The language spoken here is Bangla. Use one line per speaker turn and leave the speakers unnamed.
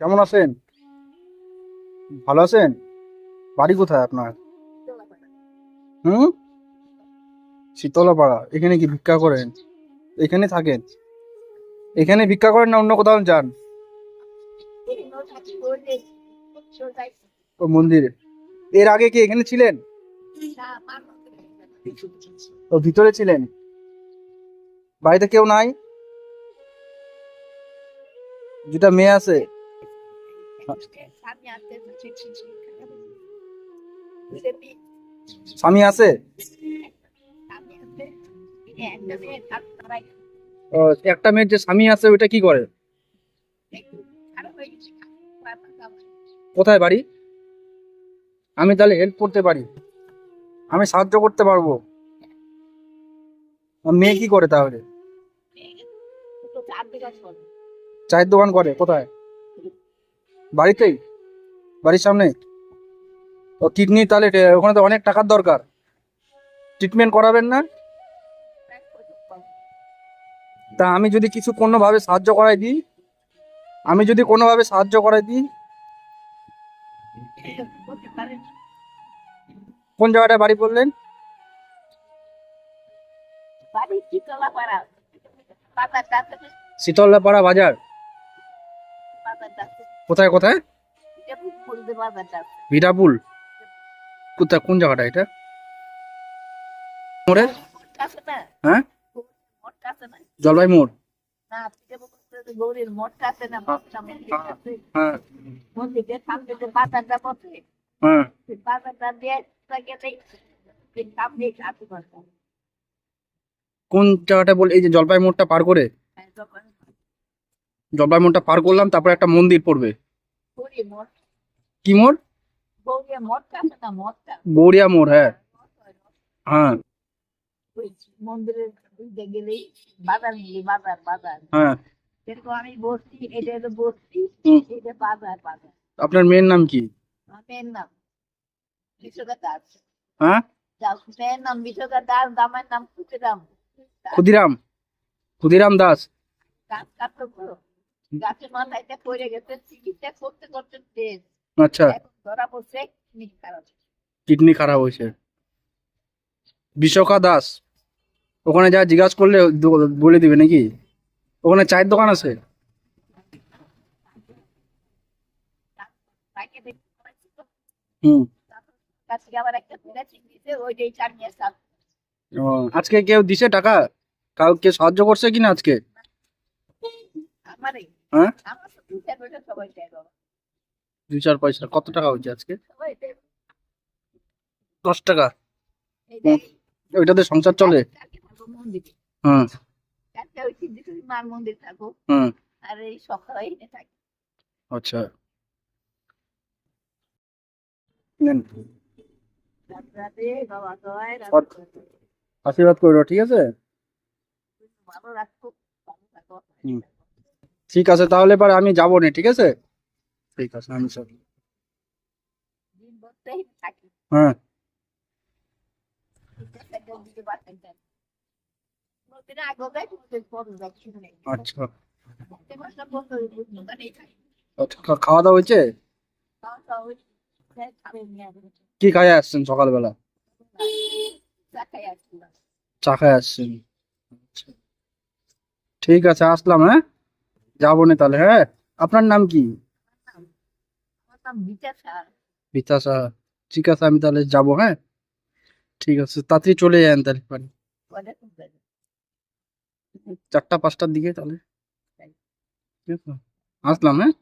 কেমন আছেন? ভালো আছেন? বাড়ি কোথায় আপনার? হুম? শীতলাপাড়া। এখানে কি ভিক্ষা করেন? এখানে থাকেন? এখানে ভিক্ষা করেন না অন্য কোথাও যান? ও মন্দিরে। এর আগে কি এখানে ছিলেন? ও ভিতরে ছিলেন? বাড়িতে কেউ নাই? দুটা মেয়ে আছে? স্বামী আছে? একটা মেয়ের যে স্বামী আছে, ওইটা কি করে? কোথায় বাড়ি? আমি তাহলে হেল্প করতে পারি। আমি সাহায্য করতে পারব। মেয়ে কি করে তাহলে? চায়ের দোকান করে, কোথায়? বাড়িতেই? বাড়ির সামনে? ও কিডনি তাহলে ওখানে তো অনেক টাকার দরকার। ট্রিটমেন্ট করাবেন না? তা আমি যদি কিছু কোনোভাবে সাহায্য করাই দিই? আমি যদি কোনোভাবে সাহায্য করাই দিই? কোন জায়গাটায় বাড়ি বললেন? শীতলপাড়া বাজার। কোথায় কোথায়? ভিরাপুল কোথায়, কোন জায়গাটা এটা? মোড়ে? হ্যাঁ? জলপাই মোড়। হ্যাঁ। কোন জায়গাটা বল এই যে জলপাই মোড়টা পার করে? জলপাই মোড়টা পার করলাম তারপর একটা মন্দির পড়বে। কি মোড় গৌরিয়া মোড় হ্যাঁ। হ্যাঁ।
মন্দিরের গেলেই বাজার বাজার বাজার।
হ্যাঁ।
এরকম আমি বসছি এটা হলো বসছি এটা বাজার বাজার।
আপনার মেয়ের নাম কি?
আমার নাম বিশ্বকা দাস।
হ্যাঁ?
মেয়ের নাম বিশ্বকা দাস দামের নাম কুচিরাম
ক্ষুদিরাম? ক্ষুদিরাম দাস?
কাটতে পুরো পড়ে গেছে চিকিৎসা করতে করতে
আচ্ছা।
ধরা পড়ছে কিডনি খারাপ
কিডনি খারাপ হয়েছে। বিশ্বকা দাস ওখানে যা জিজ্ঞাসা করলে বলে দিবে নাকি? ওখানে চায়ের দোকান আছে? হুম। আজকে কেউ দিছে টাকা? কাউকে সাহায্য করছে কিনা আজকে?
আমারই।
হ্যাঁ? দুই চার পয়সা। কত টাকা হয়েছে আজকে? দশ টাকা। ওইটাতে সংসার চলে?
মন্দিরে
হ্যাঁ।
কালকে ওই সিদ্ধেশ্বরী মার মন্দির থাকব
হুম
আর এই সকালে থাকি
আচ্ছা আশীর্বাদ করো ঠিক আছে?
ভালো থাকো।
ঠিক আছে তাহলে এবার আমি যাব না ঠিক আছে? ঠিক আছে আমি সব হ্যাঁ। আচ্ছা। আচ্ছা, খাওয়া দাওয়া হয়েছে? কি খাই আসছেন সকালবেলা?
চা খাই
আসছেন আচ্ছা। ঠিক আছে আসলাম হ্যাঁ? যাব না তাহলে হ্যাঁ? আপনার নাম কি? ঠিক আছে আমি তাহলে যাব হ্যাঁ? ঠিক আছে তাড়াতাড়ি চলে যান তাহলে বাড়ি। চারটা পাঁচটার দিকে তাহলে। ঠিক আসলাম হ্যাঁ?